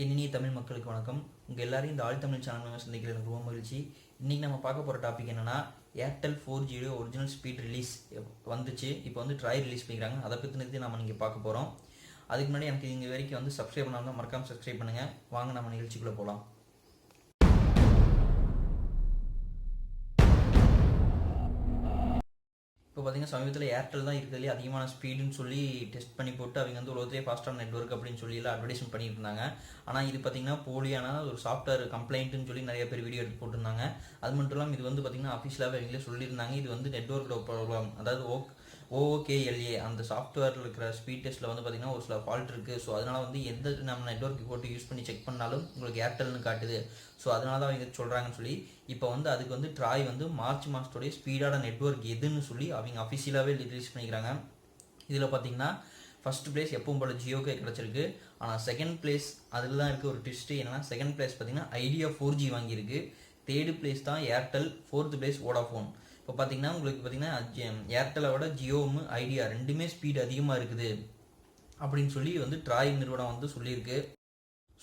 இனிய தமிழ் மக்களுக்கு வணக்கம். உங்கள் எல்லாரையும் இந்த ஆள் தமிழ் சேனல் சந்திக்கிறது எனக்கு ரொம்ப மகிழ்ச்சி. இன்றைக்கி நம்ம பார்க்க போகிற டாபிக் என்னென்னா Airtel four Jio original speed release வந்துச்சு. இப்போ வந்து ட்ரை ரிலீஸ் பண்ணிக்கிறாங்க. அதை பற்றினது நம்ம நீங்கள் பார்க்க போகிறோம் அதுக்கு முன்னாடி எனக்கு இங்கே வரைக்கும் வந்து சப்ஸ்கிரைப் பண்ணாமல் மறக்காமல் சப்ஸ்கிரைப் பண்ணுங்கள் வாங்க நம்ம நிகழ்ச்சிக்குள்ளே போகலாம் இப்போ பார்த்தீங்கன்னா சமீபத்தில் ஏர்டெல் தான் இருக்கிறதுலே அதிகமான ஸ்பீடுன்னு சொல்லி டெஸ்ட் பண்ணி போட்டு அவங்க வந்து உலகத்திலே ஃபாஸ்டான நெட்வொர்க் அப்படின்னு சொல்லி எல்லாம் அட்வர்டைஸ்மெண்ட் பண்ணிட்டு இருந்தாங்க. ஆனால் இது பார்த்தீங்கன்னா போலியான ஒரு சாஃப்ட்வேர் கம்ப்ளைண்ட்னு சொல்லி நிறைய பேர் வீடியோ எடுத்து போட்டிருந்தாங்க. அது மட்டும் இல்லாமல் இது வந்து பார்த்தீங்கன்னா அஃபிஷியலாகவே அவங்களே சொல்லியிருந்தாங்க. இது வந்து நெட்வொர்க்கோட ப்ராப்ளம் அதாவது ஓக் ஓஓகேஎல்ஏ அந்த சாஃப்ட்வேரில் இருக்கிற ஸ்பீட் டெஸ்ட்டில் வந்து பார்த்தீங்கன்னா ஒரு சில ஃபால்ட் இருக்குது ஸோ அதனால் வந்து எந்த நம்ம நெட்வொர்க் போட்டு யூஸ் பண்ணி செக் பண்ணாலும் உங்களுக்கு ஏர்டெல்னு காட்டுது. ஸோ அதனால தான் அவங்க சொல்கிறாங்கன்னு சொல்லி இப்போ வந்து அதுக்கு வந்து ட்ராய் வந்து மார்ச் மாதத்துடைய ஸ்பீடான நெட்வொர்க் எதுன்னு சொல்லி அவங்க அஃபிஷியலாகவே ரிலீஸ் பண்ணிக்கிறாங்க. இதில் பார்த்தீங்கன்னா ஃபஸ்ட் பிளேஸ் எப்பவும் போல ஜியோக்கே கிடச்சிருக்கு. ஆனால் செகண்ட் பிளேஸ் அதில் தான் இருக்குது ஒரு ட்விஸ்ட்டு என்னென்னா செகண்ட் பிளேஸ் பார்த்தீங்கன்னா ஐடியா ஃபோர் ஜி வாங்கியிருக்கு. தேர்டு பிளேஸ் தான் ஏர்டெல் ஃபோர்த்து பிளேஸ் வோடாஃபோன் இப்போ பார்த்தீங்கன்னா உங்களுக்கு பார்த்தீங்கன்னா ஏர்டெலோட ஜியோமு ஐடியா ரெண்டுமே ஸ்பீடு அதிகமாக இருக்குது. அப்படின்னு சொல்லி வந்து ட்ராய் நிறுவனம் வந்து சொல்லியிருக்கு.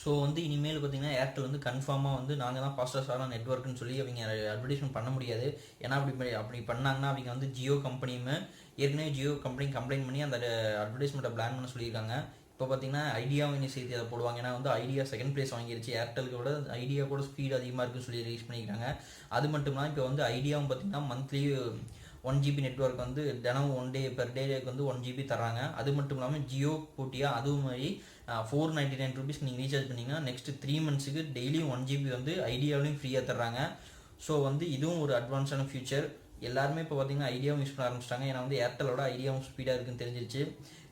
ஸோ வந்து இனிமேல் பார்த்தீங்கன்னா ஏர்டெல் வந்து கன்ஃபார்மாக வந்து நாங்கள் தான் ஃபாஸ்டஸ்டான நெட்ஒர்க்னு சொல்லி அவங்க அட்வர்டைஸ்மெண்ட் பண்ண முடியாது. ஏன்னா அப்படி அப்படி பண்ணாங்கன்னா அவங்க வந்து ஜியோ கம்பெனியுமே ஏற்கனவே ஜியோ கம்பெனி கம்ப்ளைண்ட் பண்ணி அந்த அட்வர்டைஸ்மெண்ட்டை பிளான் பண்ண சொல்லியிருக்காங்க. இப்போ பார்த்தீங்கன்னா ஐடியாவும் இன்னும் சேர்த்து அதை போடுவாங்க. ஏன்னா வந்து ஐடியா செகண்ட் பிளேஸ் வாங்கிருச்சு. ஏர்டெலுக்கு விட ஐடியா கூட ஸ்பீட் அதிகமாக இருக்குன்னு சொல்லி ரிலீஸ் பண்ணிக்கிறாங்க அது மட்டும் இல்லாமல் இப்போ வந்து ஐடியாவும் பார்த்தீங்கன்னா மந்த்லி ஒன் ஜிபி நெட்ஒர்க் வந்து தினம் ஒன் டே பெர் டேக்கு வந்து ஒன் ஜிபி தராங்க அது மட்டும் இல்லாமல் ஜியோ போட்டியாக அதுவும் மாதிரி ஃபோர் நைன்டி நைன் ருபீஸ் நீங்கள் ரீசார்ஜ் பண்ணிங்கன்னா நெக்ஸ்ட் த்ரீ மந்த்ஸுக்கு டெய்லியும் ஒன் ஜிபி வந்து ஐடியாவிலையும் ஃப்ரீயாக தர்றாங்க. ஸோ வந்து இதுவும் ஒரு அட்வான்ஸான ஃபியூச்சர் எல்லாருமே இப்போ பார்த்தீங்கன்னா ஐடியாவும் யூஸ் பண்ண ஆரம்பிச்சிட்டாங்க. ஏன்னா வந்து ஏர்டெலோட ஐடியாவும் ஸ்பீடாக இருக்குன்னு தெரிஞ்சிருச்சு.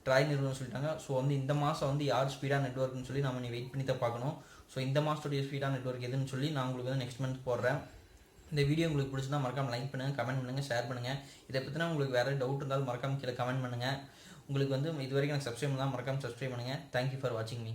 ட்ராய் நிறுவனம் சொல்லிட்டாங்க. ஸோ வந்து இந்த மாதம் வந்து யார் ஸ்பீடாக நெட்ஒர்க்னு சொல்லி நம்ம நீ வெயிட் பண்ணி தான் பார்க்கணும். ஸோ இந்த மாதத்துடைய ஸ்பீடாக நெட்ஒர்க் எதுன்னு சொல்லி நான் உங்களுக்கு வந்து நெக்ஸ்ட் மந்த் போடுறேன். இந்த வீடியோ உங்களுக்கு பிடிச்சிருந்தா மறக்காமல் லைக் பண்ணுங்க கமெண்ட் பண்ணுங்கள் ஷேர் பண்ணுங்கள் இதை பற்றினா உங்களுக்கு வேறு டவுட் இருந்தாலும் மறக்காமல் கீழே கமெண்ட் பண்ணுங்க. உங்களுக்கு வந்து இது வரைக்கும் எனக்கு சப்ஸ்கிரைப் பண்ணால் மறக்காமல் சப்ஸ்கிரைப் பண்ணுங்கள் தேங்க்யூ ஃபார் வாட்சிங் மீ